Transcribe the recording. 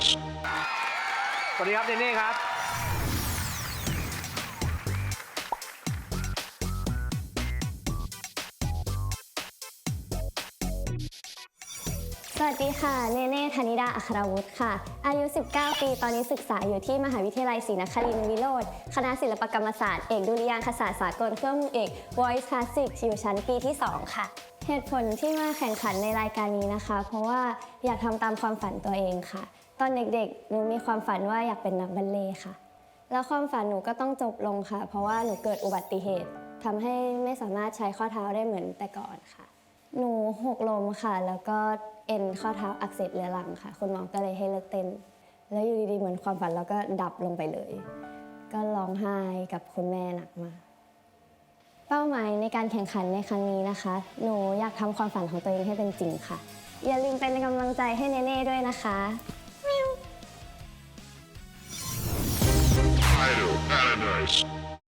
Paradise. สวัสดีครับเนเน่ครับ สวัสดีค่ะ เนเน่ธนิดาอัครวุฒิค่ะ อายุ 19 ปี ตอนนี้ศึกษาอยู่ที่มหาวิทยาลัยศรีนครินทร์วิโรธคณะศิลปกรรมศาสตร์ เอกดุริยางคศาสตร์สากลเครื่องมือเอก Voice Classic อยู่ชั้นปีที่ 2 ค่ะ เหตุผลที่มาแข่งขันในรายการนี้นะคะ เพราะว่าอยากทำตามความฝันตัวเองค่ะ ตอนเด็กๆ หนูมีความฝันว่าอยากเป็นนักบัลเล่ค่ะ แล้วความฝันหนูก็ต้องจบลงค่ะ เพราะว่าหนูเกิดอุบัติเหตุทำให้ไม่สามารถใช้ข้อเท้าได้เหมือนแต่ก่อนค่ะ หนูหกล้มค่ะ แล้วก็เอ็นข้อเท้าอักเสบเรื้อรังค่ะ คุณหมอก็เลยให้เลิกเต้น แล้วอยู่ดีๆเหมือนความฝันเราก็ดับลงไปเลย ก็ร้องไห้กับคุณแม่หนักมากเป้าหมายในการแข่งขันในครั้งนี้นะคะ หนูอยากทำความฝันของตัวเองให้เป็นจริงค่ะ อย่าลืมเป็นกำลังใจให้เนเน่ด้วยนะคะ Idol Paradise.